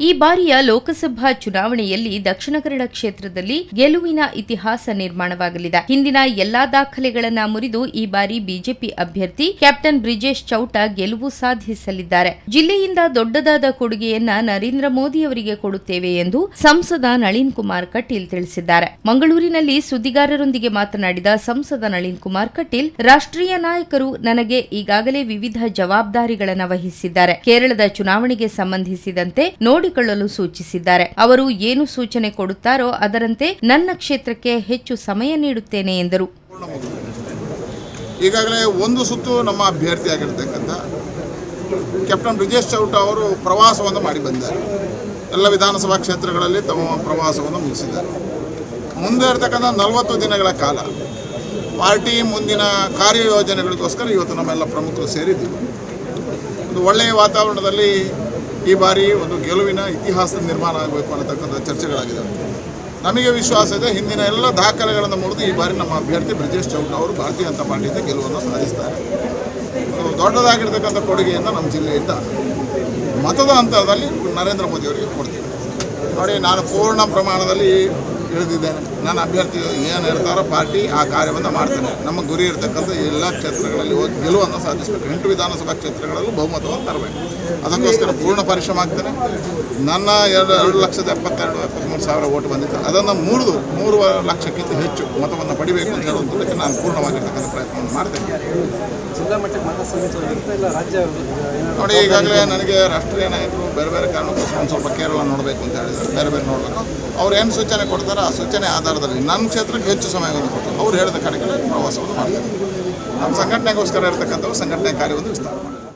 ಈ ಬಾರಿಯ ಲೋಕಸಭಾ ಚುನಾವಣೆಯಲ್ಲಿ ದಕ್ಷಿಣ ಕನ್ನಡ ಕ್ಷೇತ್ರದಲ್ಲಿ ಗೆಲುವಿನ ಇತಿಹಾಸ ನಿರ್ಮಾಣವಾಗಲಿದೆ. ಹಿಂದಿನ ಎಲ್ಲಾ ದಾಖಲೆಗಳನ್ನ ಮುರಿದು ಈ ಬಾರಿ ಬಿಜೆಪಿ ಅಭ್ಯರ್ಥಿ ಕ್ಯಾಪ್ಟನ್ ಬ್ರಿಜೇಶ್ ಚೌಟ ಗೆಲುವು ಸಾಧಿಸಲಿದ್ದಾರೆ. ಜಿಲ್ಲೆಯಿಂದ ದೊಡ್ಡದಾದ ಕೊಡುಗೆಯನ್ನ ನರೇಂದ್ರ ಮೋದಿ ಅವರಿಗೆ ಕೊಡುತ್ತೇವೆ ಎಂದು ಸಂಸದ ನಳಿನ್ ಕುಮಾರ್ ಕಟೀಲ್ ತಿಳಿಸಿದ್ದಾರೆ. ಮಂಗಳೂರಿನಲ್ಲಿ ಸುದ್ದಿಗಾರರೊಂದಿಗೆ ಮಾತನಾಡಿದ ಸಂಸದ ನಳಿನ್ ಕುಮಾರ್ ಕಟೀಲ್, ರಾಷ್ಟ್ರೀಯ ನಾಯಕರು ನನಗೆ ಈಗಾಗಲೇ ವಿವಿಧ ಜವಾಬ್ದಾರಿಗಳನ್ನು ವಹಿಸಿದ್ದಾರೆ. ಕೇರಳದ ಚುನಾವಣೆಗೆ ಸಂಬಂಧಿಸಿದಂತೆ ನೋಡಿಕೊಳ್ಳಲು ಸೂಚಿಸಿದ್ದಾರೆ. ಅವರು ಏನು ಸೂಚನೆ ಕೊಡುತ್ತಾರೋ ಅದರಂತೆ ನನ್ನ ಕ್ಷೇತ್ರಕ್ಕೆ ಹೆಚ್ಚು ಸಮಯ ನೀಡುತ್ತೇನೆ ಎಂದರು. ಈಗಾಗಲೇ ಒಂದು ಸುತ್ತು ನಮ್ಮ ಅಭ್ಯರ್ಥಿ ಆಗಿರ್ತಕ್ಕಂಥ ಕ್ಯಾಪ್ಟನ್ ಬ್ರಿಜೇಶ್ ಚೌಟ ಅವರು ಪ್ರವಾಸವನ್ನು ಮಾಡಿ ಬಂದಿದ್ದಾರೆ ಎಲ್ಲ ವಿಧಾನಸಭಾ ಕ್ಷೇತ್ರಗಳಲ್ಲಿ ತಮ್ಮ ಪ್ರವಾಸವನ್ನು ಮುಗಿಸಿದ್ದಾರೆ. ಮುಂದೆ ಇರತಕ್ಕಂಥ ನಲವತ್ತು ದಿನಗಳ ಕಾಲ ಪಾರ್ಟಿ ಮುಂದಿನ ಕಾರ್ಯಯೋಜನೆಗಳಿಗೋಸ್ಕರ ಇವತ್ತು ನಮ್ಮೆಲ್ಲ ಪ್ರಮುಖರು ಸೇರಿದ್ದೀವಿ. ಒಂದು ಒಳ್ಳೆಯ ವಾತಾವರಣದಲ್ಲಿ ಈ ಬಾರಿ ಒಂದು ಗೆಲುವಿನ ಇತಿಹಾಸ ನಿರ್ಮಾಣ ಆಗಬೇಕು ಅನ್ನತಕ್ಕಂಥ ಚರ್ಚೆಗಳಾಗಿದೆ. ನಮಗೆ ವಿಶ್ವಾಸ ಇದೆ, ಹಿಂದಿನ ಎಲ್ಲ ದಾಖಲೆಗಳನ್ನು ಮುರಿದು ಈ ಬಾರಿ ನಮ್ಮ ಅಭ್ಯರ್ಥಿ ಬ್ರಿಜೇಶ್ ಚೌಟ ಅವರು ಭಾರತೀಯ ಜನತಾ ಪಾರ್ಟಿಯಿಂದ ಗೆಲುವನ್ನು ಸಾಧಿಸ್ತಾರೆ. ದೊಡ್ಡದಾಗಿರ್ತಕ್ಕಂಥ ಕೊಡುಗೆಯನ್ನು ನಮ್ಮ ಜಿಲ್ಲೆಯಿಂದ ಮತದ ಹಂತದಲ್ಲಿ ನರೇಂದ್ರ ಮೋದಿ ಅವರಿಗೆ ಕೊಡ್ತೀವಿ. ನೋಡಿ, ನಾನು ಪೂರ್ಣ ಪ್ರಮಾಣದಲ್ಲಿ ಇಳಿದಿದ್ದೇನೆ ನನ್ನ ಅಭ್ಯರ್ಥಿ ಏನು ಹೇಳ್ತಾರೋ ಪಾರ್ಟಿ ಆ ಕಾರ್ಯವನ್ನು ಮಾಡ್ತೇನೆ. ನಮ್ಮ ಗುರಿ ಇರತಕ್ಕಂಥ ಎಲ್ಲ ಕ್ಷೇತ್ರಗಳಲ್ಲಿ ಹೋಗಿ ಗೆಲುವನ್ನು ಸಾಧಿಸಬೇಕು. ಎಂಟು ವಿಧಾನಸಭಾ ಕ್ಷೇತ್ರಗಳಲ್ಲೂ ಬಹುಮತವನ್ನು ತರಬೇಕು. ಅದಕ್ಕೋಸ್ಕರ ಪೂರ್ಣ ಪರಿಶ್ರಮ ಆಗ್ತೇನೆ. ನನ್ನ ಎರಡು ಎರಡು ಲಕ್ಷದ ಎಪ್ಪತ್ತೆರಡು, ಎಪ್ಪತ್ತ್ಮೂರು ಸಾವಿರ ಓಟ್ ಬಂದಿತ್ತು. ಅದನ್ನು ಮೂರು ಮೂರುವರೆ ಲಕ್ಷಕ್ಕಿಂತ ಹೆಚ್ಚು ಮತವನ್ನು ಪಡಿಬೇಕು ಅಂತ ಹೇಳುವಂಥದ್ದಕ್ಕೆ ನಾನು ಪೂರ್ಣವಾಗಿರ್ತಕ್ಕಂಥ ಪ್ರಯತ್ನವನ್ನು ಮಾಡ್ತೇನೆ. ನೋಡಿ, ಈಗಾಗಲೇ ನನಗೆ ರಾಷ್ಟ್ರೀಯ ನಾಯಕರು ಬೇರೆ ಬೇರೆ ಕಾರಣಕ್ಕೋಸ್ಕರ ಒಂದು ಸ್ವಲ್ಪ ಕೇರಳ ನೋಡಬೇಕು ಅಂತ ಹೇಳಿದ್ದಾರೆ. ಬೇರೆ ಬೇರೆ ನೋಡಬೇಕು. ಅವ್ರು ಏನು ಸೂಚನೆ ಕೊಡ್ತಾರೋ ಆ ಸೂಚನೆ ಆಧಾರದಲ್ಲಿ ನನ್ನ ಕ್ಷೇತ್ರಕ್ಕೆ ಹೆಚ್ಚು ಸಮಯವನ್ನು ಕೊಟ್ಟು ಅವ್ರು ಹೇಳಿದ ಕಡೆಗಳಲ್ಲಿ ಪ್ರವಾಸವನ್ನು ಮಾಡ್ತಾರೆ ನಮ್ಮ ಸಂಘಟನೆಗೋಸ್ಕರ ಇರತಕ್ಕಂಥವ್ರು ಸಂಘಟನೆ ಕಾರ್ಯವನ್ನು ವಿಸ್ತಾರ ಮಾಡ್ತಾರೆ.